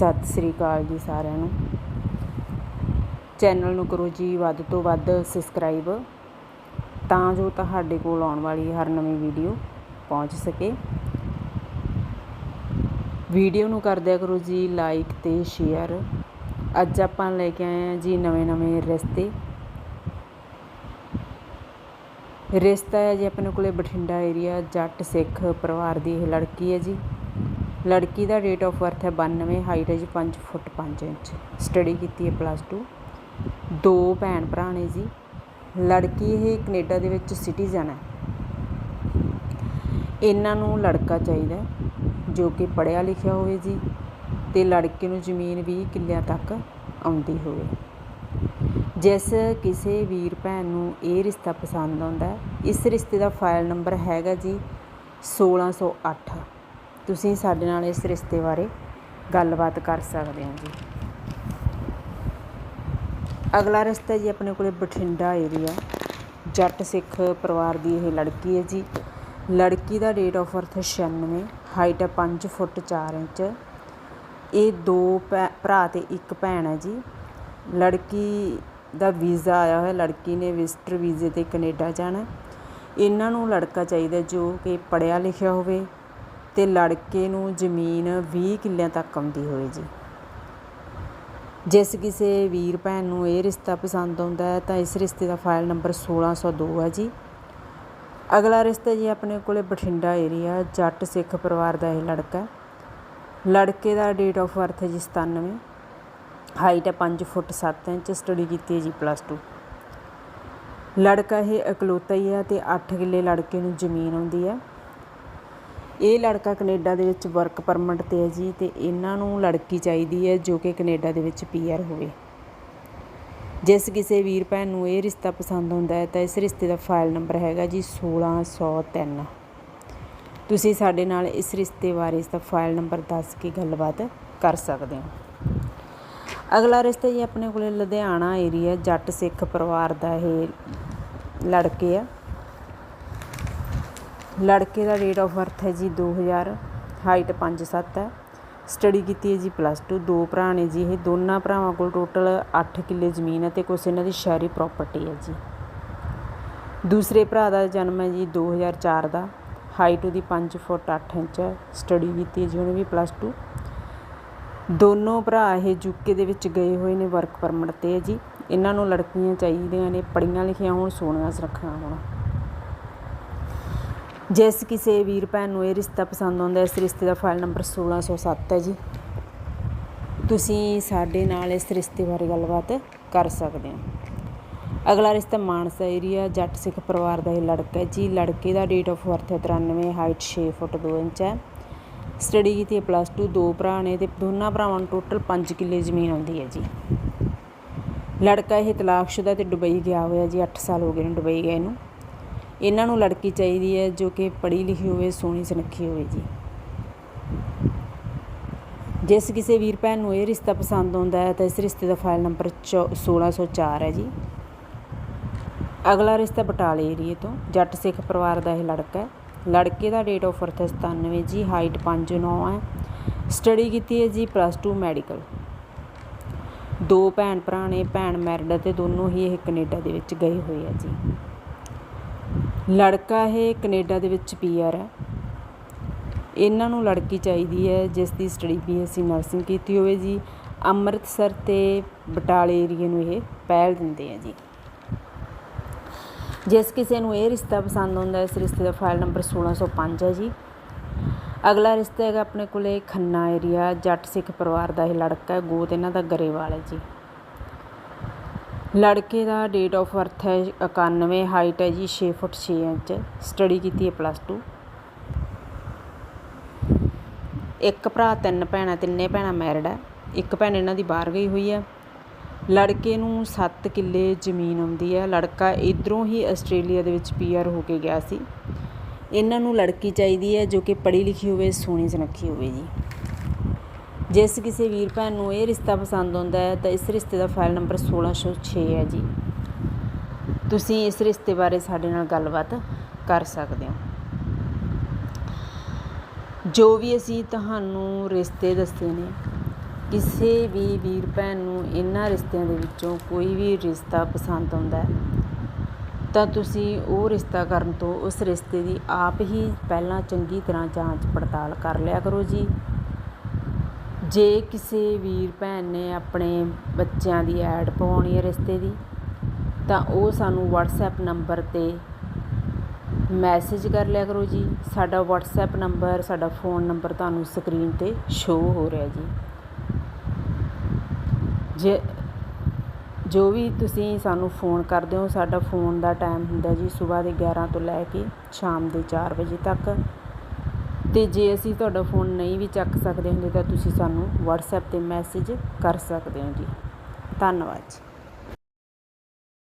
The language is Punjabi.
ਸਤਿ ਸ੍ਰੀ ਅਕਾਲ ਜੀ ਸਾਰਿਆਂ ਨੂੰ। ਚੈਨਲ ਨੂੰ ਕਰੋ ਜੀ ਵੱਧ ਤੋਂ ਵੱਧ ਸਬਸਕ੍ਰਾਈਬ ਤਾਂ ਜੋ ਤੁਹਾਡੇ ਕੋਲ ਆਉਣ ਵਾਲੀ ਹਰ ਨਵੀਂ ਵੀਡੀਓ ਪਹੁੰਚ ਸਕੇ। ਵੀਡੀਓ ਨੂੰ ਕਰ ਦਿਆ ਕਰੋ ਜੀ ਲਾਈਕ ਤੇ ਸ਼ੇਅਰ ਅੱਜ ਆਪਾਂ ਲੈ ਕੇ ਆਏ ਹਾਂ ਜੀ ਨਵੇਂ ਨਵੇਂ ਰਿਸ਼ਤੇ। ਰਿਸ਼ਤਾ ਹੈ ਜੀ ਆਪਣੇ ਕੋਲੇ ਬਠਿੰਡਾ ਏਰੀਆ ਜੱਟ ਸਿੱਖ ਪਰਿਵਾਰ ਦੀ ਇਹ ਲੜਕੀ ਹੈ ਜੀ। ਲੜਕੀ ਦਾ ਡੇਟ ਆਫ ਬਰਥ ਹੈ 92 ਹਾਈਟ ਹੈ ਜੀ 5 ਫੁੱਟ 5 ਇੰਚ। ਸਟੱਡੀ ਕੀਤੀ ਹੈ ਪਲੱਸ 2 ਦੋ ਭੈਣ ਭਰਾ ਨੇ ਜੀ। ਲੜਕੀ ਇਹ ਕੈਨੇਡਾ ਦੇ ਵਿੱਚ ਸਿਟੀਜ਼ਨ ਹੈ। ਇਹਨਾਂ ਨੂੰ ਲੜਕਾ ਚਾਹੀਦਾ ਜੋ ਕਿ ਪੜ੍ਹਿਆ ਲਿਖਿਆ ਹੋਵੇ ਜੀ, ਤੇ ਲੜਕੇ ਨੂੰ ਜ਼ਮੀਨ 20 ਕਿੱਲਿਆਂ ਤੱਕ ਆਉਂਦੀ ਹੋਵੇ। ਜਿਸ ਕਿਸੇ ਵੀਰ ਭੈਣ ਨੂੰ ਇਹ ਰਿਸ਼ਤਾ ਪਸੰਦ ਆਉਂਦਾ ਇਸ ਰਿਸ਼ਤੇ ਦਾ ਫਾਈਲ ਨੰਬਰ ਹੈਗਾ ਜੀ 1608 ਤੁਸੀਂ ਸਾਡੇ ਨਾਲ ਇਸ ਰਿਸ਼ਤੇ ਬਾਰੇ ਗੱਲਬਾਤ ਕਰ ਸਕਦੇ ਹੋ ਜੀ। ਅਗਲਾ ਰਿਸ਼ਤਾ ਜੀ ਆਪਣੇ ਕੋਲੇ ਬਠਿੰਡਾ ਏਰੀਆ ਜੱਟ ਸਿੱਖ ਪਰਿਵਾਰ ਦੀ ਇਹ ਲੜਕੀ ਹੈ ਜੀ। ਲੜਕੀ ਦਾ ਡੇਟ ਆਫ ਬਰਥ 96 ਹਾਈਟ ਹੈ 5 ਫੁੱਟ 4 ਇੰਚ। ਇਹ ਦੋ ਭੈ- ਭਰਾ ਤੇ ਇੱਕ ਭੈਣ ਹੈ ਜੀ। ਲੜਕੀ ਦਾ ਵੀਜ਼ਾ ਆਇਆ ਹੋਇਆ, ਲੜਕੀ ਨੇ ਵਿਜ਼ਟਰ ਵੀਜ਼ੇ ਤੇ ਕੈਨੇਡਾ ਜਾਣਾ। ਇਹਨਾਂ ਨੂੰ ਲੜਕਾ ਚਾਹੀਦਾ ਜੋ ਕਿ ਪੜ੍ਹਿਆ ਲਿਖਿਆ ਹੋਵੇ ਤੇ ਲੜਕੇ ਨੂੰ ਜ਼ਮੀਨ 20 ਕਿੱਲਿਆਂ ਤੱਕ ਆਉਂਦੀ ਹੋਵੇ ਜੀ। ਜਿਸ ਕਿਸੇ ਵੀਰ ਭੈਣ ਨੂੰ ਇਹ ਰਿਸ਼ਤਾ ਪਸੰਦ ਆਉਂਦਾ ਹੈ, ਤਾਂ ਇਸ ਰਿਸ਼ਤੇ ਦਾ ਫਾਈਲ ਨੰਬਰ 1602 ਹੈ ਜੀ। ਅਗਲਾ ਰਿਸ਼ਤਾ ਜੀ ਆਪਣੇ ਕੋਲੇ ਬਠਿੰਡਾ ਏਰੀਆ ਜੱਟ ਸਿੱਖ ਪਰਿਵਾਰ ਦਾ ਇਹ ਲੜਕਾ ਲੜਕੇ ਦਾ ਡੇਟ ਆਫ ਬਰਥ ਹੈ ਜੀ 97 ਹਾਈਟ ਹੈ 5 ਫੁੱਟ 7 ਇੰਚ ਸਟੱਡੀ ਕੀਤੀ ਹੈ ਜੀ ਪਲੱਸ 2 ਲੜਕਾ ਇਹ ਇਕਲੌਤਾ ਹੀ ਹੈ ਤੇ 8 ਕਿੱਲੇ ਲੜਕੇ ਨੂੰ ਜ਼ਮੀਨ ਆਉਂਦੀ ਹੈ। ਇਹ ਲੜਕਾ ਕੈਨੇਡਾ ਦੇ ਵਿੱਚ ਵਰਕ ਪਰਮਿਟ ਤੇ ਹੈ ਜੀ ਤੇ ਇਹਨਾਂ ਨੂੰ ਲੜਕੀ ਚਾਹੀਦੀ ਹੈ ਜੋ ਕਿ ਕੈਨੇਡਾ ਦੇ ਵਿੱਚ ਪੀਆਰ ਹੋਵੇ। ਜਿਸ ਕਿਸੇ ਵੀਰ ਭੈਣ ਨੂੰ ਇਹ ਰਿਸ਼ਤਾ ਪਸੰਦ ਹੁੰਦਾ ਹੈ ਤਾਂ ਇਸ ਰਿਸ਼ਤੇ ਦਾ ਫਾਈਲ ਨੰਬਰ ਹੈਗਾ ਜੀ 1603 ਤੁਸੀਂ ਸਾਡੇ ਨਾਲ ਇਸ ਰਿਸ਼ਤੇ ਬਾਰੇ ਇਸ ਦਾ ਫਾਈਲ ਨੰਬਰ ਦੱਸ ਕੇ ਗੱਲਬਾਤ ਕਰ ਸਕਦੇ ਹੋ। ਅਗਲਾ ਰਿਸ਼ਤਾ ਜੀ ਆਪਣੇ ਕੋਲੇ ਲੁਧਿਆਣਾ ਏਰੀਆ ਜੱਟ ਸਿੱਖ ਪਰਿਵਾਰ ਦਾ ਇਹ ਲੜਕੇ ਆ। ਲੜਕੇ ਦਾ ਡੇਟ ਆਫ ਬਰਥ ਹੈ ਜੀ 2000 ਹਾਈਟ 5'7 ਹੈ। ਸਟੱਡੀ ਕੀਤੀ ਹੈ ਜੀ ਪਲੱਸ 2 ਦੋ ਭਰਾ ਨੇ ਜੀ ਇਹ। ਦੋਨਾਂ ਭਰਾਵਾਂ ਕੋਲ ਟੋਟਲ 8 ਕਿੱਲੇ ਜ਼ਮੀਨ ਹੈ ਤੇ ਕੁਛ ਇਹਨਾਂ ਦੀ ਸ਼ਹਿਰੀ ਪ੍ਰਾਪਰਟੀ ਹੈ ਜੀ। ਦੂਸਰੇ ਭਰਾ ਦਾ ਜਨਮ ਹੈ ਜੀ 2004 ਦਾ। ਹਾਈਟ ਉਹਦੀ 5 ਫੁੱਟ 8 ਇੰਚ ਹੈ। ਸਟੱਡੀ ਕੀਤੀ ਹੈ ਜੀ ਉਹਨੇ ਵੀ ਪਲੱਸ 2 ਦੋਨੋਂ ਭਰਾ ਇਹ ਯੂਕੇ ਦੇ ਵਿੱਚ ਗਏ ਹੋਏ ਨੇ ਵਰਕ ਪਰਮਿਟ ਤੇ ਹੈ ਜੀ। ਇਹਨਾਂ ਨੂੰ ਲੜਕੀਆਂ ਚਾਹੀਦੀਆਂ ਨੇ, ਪੜ੍ਹੀਆਂ ਲਿਖੀਆਂ ਹੋਣ, ਸੋਹਣੀਆਂ ਸੁਰੱਖੀਆਂ ਹੋਣ। ਜਿਸ ਕਿਸੇ ਵੀਰ ਭੈਣ ਨੂੰ ਇਹ ਰਿਸ਼ਤਾ ਪਸੰਦ ਆਉਂਦਾ, ਇਸ ਰਿਸ਼ਤੇ ਦਾ ਫਾਈਲ ਨੰਬਰ 1607 ਹੈ ਜੀ। ਤੁਸੀਂ ਸਾਡੇ ਨਾਲ ਇਸ ਰਿਸ਼ਤੇ ਬਾਰੇ ਗੱਲਬਾਤ ਕਰ ਸਕਦੇ ਹੋ। ਅਗਲਾ ਰਿਸ਼ਤਾ ਮਾਨਸਾ ਏਰੀਆ ਜੱਟ ਸਿੱਖ ਪਰਿਵਾਰ ਦਾ ਇਹ ਲੜਕਾ ਹੈ ਜੀ। ਲੜਕੇ ਦਾ ਡੇਟ ਆਫ ਬਰਥ ਹੈ 93 ਹਾਈਟ 6 ਫੁੱਟ 2 ਇੰਚ ਹੈ। ਸਟੱਡੀ ਕੀਤੀ ਹੈ ਪਲੱਸ 2 ਦੋ ਭਰਾ ਨੇ ਤੇ ਦੋਨਾਂ ਭਰਾਵਾਂ ਨੂੰ ਟੋਟਲ 5 ਕਿੱਲੇ ਜ਼ਮੀਨ ਆਉਂਦੀ ਹੈ ਜੀ। ਲੜਕਾ ਇਹ ਤਲਾਕਸ਼ੁਦਾ ਤੇ ਦੁਬਈ ਗਿਆ ਹੋਇਆ ਜੀ 8 ਸਾਲ ਹੋ ਗਏ ਨੇ ਦੁਬਈ ਗਏ ਨੂੰ। ਇਹਨਾਂ ਨੂੰ ਲੜਕੀ ਚਾਹੀਦੀ ਹੈ ਜੋ ਕਿ ਪੜ੍ਹੀ ਲਿਖੀ ਹੋਵੇ, ਸੋਹਣੀ ਸੁਨੱਖੀ ਹੋਵੇ ਜੀ। ਜਿਸ ਕਿਸੇ ਵੀਰ ਭੈਣ ਨੂੰ ਇਹ ਰਿਸ਼ਤਾ ਪਸੰਦ ਆਉਂਦਾ ਹੈ, ਤਾਂ ਇਸ ਰਿਸ਼ਤੇ ਦਾ ਫਾਈਲ ਨੰਬਰ 1604 ਹੈ ਜੀ। ਅਗਲਾ ਰਿਸ਼ਤਾ ਬਟਾਲੇ ਏਰੀਏ ਤੋਂ, ਜੱਟ ਸਿੱਖ ਪਰਿਵਾਰ ਦਾ ਇਹ ਲੜਕਾ ਹੈ। ਲੜਕੇ ਦਾ ਡੇਟ ਆਫ ਬਰਥ ਹੈ 97 ਜੀ ਹਾਈਟ 5'9 ਹੈ। ਸਟੱਡੀ ਕੀਤੀ ਹੈ ਜੀ ਪਲੱਸ 2 ਮੈਡੀਕਲ ਦੋ ਭੈਣ ਭਰਾ ਨੇ, ਭੈਣ ਮੈਰਿਡ ਤੇ ਦੋਨੋਂ ਹੀ ਇਹ ਕੈਨੇਡਾ ਦੇ ਵਿੱਚ ਗਏ ਹੋਏ ਆ ਜੀ। ਲੜਕਾ ਇਹ ਕੈਨੇਡਾ ਦੇ ਵਿੱਚ ਪੀਆਰ ਹੈ। ਇਹਨਾਂ ਨੂੰ ਲੜਕੀ ਚਾਹੀਦੀ ਹੈ ਜਿਸ ਦੀ ਸਟੱਡੀ ਬੀਐਸਸੀ ਨਰਸਿੰਗ ਕੀਤੀ ਹੋਵੇ ਜੀ। ਅੰਮ੍ਰਿਤਸਰ ਤੇ ਬਟਾਲੇ ਏਰੀਏ ਨੂੰ ਇਹ ਪਹਿਲ ਦਿੰਦੇ ਆ ਜੀ। ਜਿਸ ਕਿਸੇ ਨੂੰ ਇਹ ਰਿਸ਼ਤਾ ਪਸੰਦ ਆਉਂਦਾ ਹੈ, ਇਸ ਰਿਸ਼ਤੇ ਦਾ ਫਾਈਲ ਨੰਬਰ 1605 ਹੈ ਜੀ। ਅਗਲਾ ਰਿਸ਼ਤਾ ਹੈਗਾ ਆਪਣੇ ਕੋਲੇ ਖੰਨਾ ਏਰੀਆ ਜੱਟ ਸਿੱਖ ਪਰਿਵਾਰ ਦਾ ਇਹ ਲੜਕਾ ਹੈ ਗੋਤ ਇਹਨਾਂ ਦਾ ਗਰੇਵਾਲ ਹੈ ਜੀ। ਲੜਕੇ ਦਾ ਡੇਟ ਆਫ ਬਰਥ ਹੈ 91 ਹਾਈਟ ਹੈ ਜੀ 6 ਫੁੱਟ 6 ਇੰਚ। ਸਟੱਡੀ ਕੀਤੀ ਹੈ ਪਲੱਸ 2 ਇੱਕ ਭਰਾ, ਤਿੰਨ ਭੈਣਾਂ, ਤਿੰਨੇ ਭੈਣਾਂ ਮੈਰਿਡ ਹੈ। ਇੱਕ ਭੈਣ ਇਹਨਾਂ ਦੀ ਬਾਹਰ ਗਈ ਹੋਈ ਹੈ। ਲੜਕੇ ਨੂੰ 7 ਕਿੱਲੇ ਜ਼ਮੀਨ ਆਉਂਦੀ ਹੈ। ਲੜਕਾ ਇਧਰੋਂ ਹੀ ਆਸਟ੍ਰੇਲੀਆ ਦੇ ਵਿੱਚ ਪੀਆਰ ਹੋ ਕੇ ਗਿਆ ਸੀ। ਇਹਨਾਂ ਨੂੰ ਲੜਕੀ ਚਾਹੀਦੀ ਹੈ ਜੋ ਕਿ ਪੜ੍ਹੀ ਲਿਖੀ ਹੋਵੇ, ਸੋਹਣੀ ਸੁਨੱਖੀ ਹੋਵੇ ਜੀ। ਜਿਸ ਕਿਸੇ ਵੀਰ ਭੈਣ ਨੂੰ ਇਹ ਰਿਸ਼ਤਾ ਪਸੰਦ ਆਉਂਦਾ ਹੈ, ਤਾਂ ਇਸ ਰਿਸ਼ਤੇ ਦਾ ਫਾਈਲ ਨੰਬਰ 1606 ਹੈ ਜੀ। ਤੁਸੀਂ ਇਸ ਰਿਸ਼ਤੇ ਬਾਰੇ ਸਾਡੇ ਨਾਲ ਗੱਲਬਾਤ ਕਰ ਸਕਦੇ ਹੋ। ਜੋ ਵੀ ਅਸੀਂ ਤੁਹਾਨੂੰ ਰਿਸ਼ਤੇ ਦੱਸੇ ਨੇ, ਕਿਸੇ ਵੀ ਵੀਰ ਭੈਣ ਨੂੰ ਇਹਨਾਂ ਰਿਸ਼ਤਿਆਂ ਦੇ ਵਿੱਚੋਂ ਕੋਈ ਵੀ ਰਿਸ਼ਤਾ ਪਸੰਦ ਆਉਂਦਾ ਹੈ, ਤਾਂ ਤੁਸੀਂ ਉਹ ਰਿਸ਼ਤਾ ਕਰਨ ਤੋਂ ਉਸ ਰਿਸ਼ਤੇ ਦੀ ਆਪ ਹੀ ਪਹਿਲਾਂ ਚੰਗੀ ਤਰ੍ਹਾਂ ਜਾਂਚ ਪੜਤਾਲ ਕਰ ਲਿਆ ਕਰੋ ਜੀ। ਜੇ ਕਿਸੇ ਵੀਰ ਭੈਣ ਨੇ ਆਪਣੇ ਬੱਚਿਆਂ ਦੀ ਐਡ ਪਵਾਉਣੀ ਹੈ ਰਿਸ਼ਤੇ ਦੀ, ਤਾਂ ਉਹ ਸਾਨੂੰ ਵਟਸਐਪ ਨੰਬਰ 'ਤੇ ਮੈਸੇਜ ਕਰ ਲਿਆ ਕਰੋ ਜੀ। ਸਾਡਾ ਵਟਸਐਪ ਨੰਬਰ, ਸਾਡਾ ਫੋਨ ਨੰਬਰ ਤੁਹਾਨੂੰ ਸਕਰੀਨ 'ਤੇ ਸ਼ੋਅ ਹੋ ਰਿਹਾ ਜੀ। ਜੇ, ਜੋ ਵੀ ਤੁਸੀਂ ਸਾਨੂੰ ਫੋਨ ਕਰਦੇ ਹੋ, ਸਾਡਾ ਫੋਨ ਦਾ ਟਾਈਮ ਹੁੰਦਾ ਜੀ ਸਵੇਰ ਦੇ 11 ਤੋਂ ਲੈ ਕੇ ਸ਼ਾਮ ਦੇ 4 ਵਜੇ ਤੱਕ। ਅਤੇ ਜੇ ਅਸੀਂ ਤੁਹਾਡਾ ਫੋਨ ਨਹੀਂ ਵੀ ਚੱਕ ਸਕਦੇ ਹੁੰਦੇ ਤਾਂ ਤੁਸੀਂ ਸਾਨੂੰ ਵਟਸਐਪ ਤੇ ਮੈਸੇਜ ਕਰ ਸਕਦੇ ਹੋ ਜੀ। ਧੰਨਵਾਦ ਜੀ।